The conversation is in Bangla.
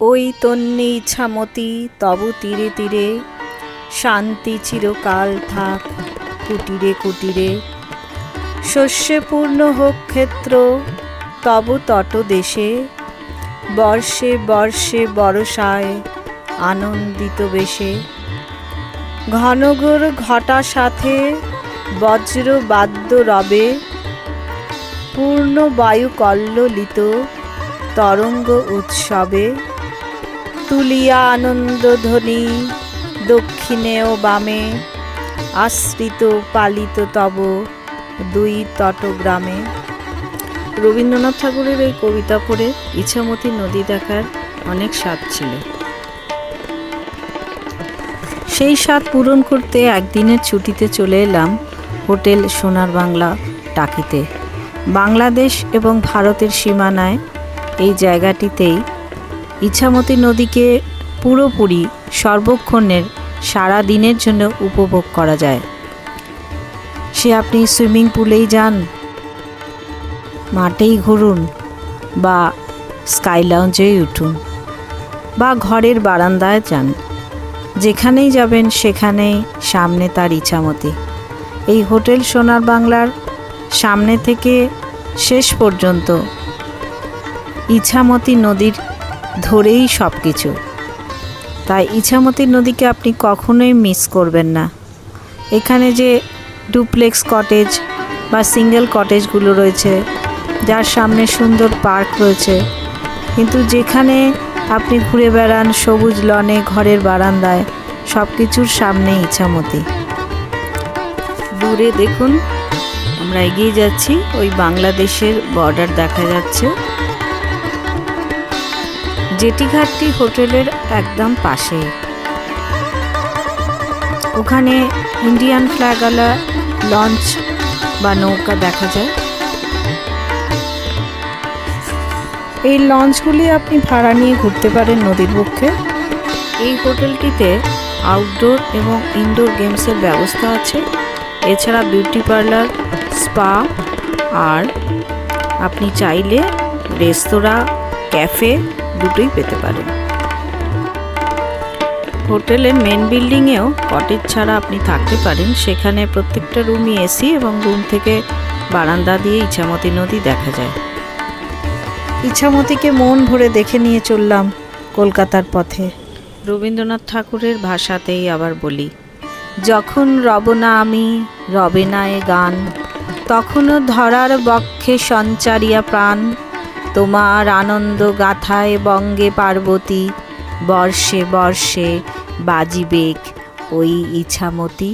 ওই তন্নি ইছামতি তবু তীরে তীরে। শান্তি চিরকাল থাক কুটিরে কুটিরে। শস্যে পূর্ণ হোক ক্ষেত্র, তব তটদেশে বর্ষে বর্ষে বরসায় আনন্দিত বেশে। ঘনঘোর ঘটা সাথে বজ্র বাদ্য রবে। পূর্ণ বায়ু কল্লোলিত তরঙ্গ উৎসবে। তুলিয়া আনন্দ ধ্বনি দক্ষিণে ও বামে, আশ্রিত পালিত তব দুই তটগ্রামে। রবীন্দ্রনাথ ঠাকুরের এই কবিতা পড়ে ইছামতি নদী দেখার অনেক স্বাদ ছিল। সেই স্বাদ পূরণ করতে একদিনের ছুটিতে চলে এলাম হোটেল সোনার বাংলা টাকিতে। বাংলাদেশ এবং ভারতের সীমানায় এই জায়গাটিতেই ইছামতি নদীকে পুরোপুরি সর্বক্ষণের সারা দিনের জন্য উপভোগ করা যায়। সে আপনি সুইমিং পুলেই যান, মাঠেই ঘুরুন বা স্কাই লাউঞ্জেই উঠুন বা ঘরের বারান্দায় যান। যেখানেই যাবেন সেখানেই সামনে তার ইছামতি। এই হোটেল সোনার বাংলার সামনে থেকে শেষ পর্যন্ত ইছামতি নদীর ধরেই সব কিছু তাই ইছামতি নদীকে আপনি কখনোই মিস করবেন না। এখানে যে ডুপ্লেক্স কটেজ বা সিঙ্গেল কটেজগুলো রয়েছে, যার সামনে সুন্দর পার্ক রয়েছে, কিন্তু যেখানে আপনি ঘুরে বেড়ান সবুজ লনে, ঘরের বারান্দায় সব কিছুর সামনে ইছামতি। দূরে দেখুন, আমরা এগিয়ে যাচ্ছি, ওই বাংলাদেশের বর্ডার দেখা যাচ্ছে। জেটিঘাটটি হোটেলের একদম পাশেই ওখানে ইন্ডিয়ান ফ্ল্যাগওয়ালা লঞ্চ বা নৌকা দেখা যায়। এই লঞ্চগুলি আপনি ভাড়া নিয়ে ঘুরতে পারেন নদীর পক্ষে। এই হোটেলটিতে আউটডোর এবং ইনডোর গেমসের ব্যবস্থা আছে। এছাড়া বিউটি পার্লার স্পা আর আপনি চাইলে রেস্তোরাঁ ক্যাফে দুটোই পেতে পারেন হোটেলের মেন বিল্ডিংয়েও কটেজ ছাড়া আপনি থাকতে পারেন। সেখানে প্রত্যেকটা রুমই এসি এবং রুম থেকে বারান্দা দিয়ে ইছামতি নদী দেখা যায়। ইছামতিকে মন ভরে দেখে নিয়ে চললাম কলকাতার পথে। রবীন্দ্রনাথ ঠাকুরের ভাষাতেই আবার বলি যখন রব না আমি রবে না এ গান তখনও ধরার বক্ষে সঞ্চারিয়া প্রাণ। তোমার আনন্দ গাথায় বঙ্গে পার্বতী। বর্ষে বর্ষে বাজিবেক ওই ইছামতি।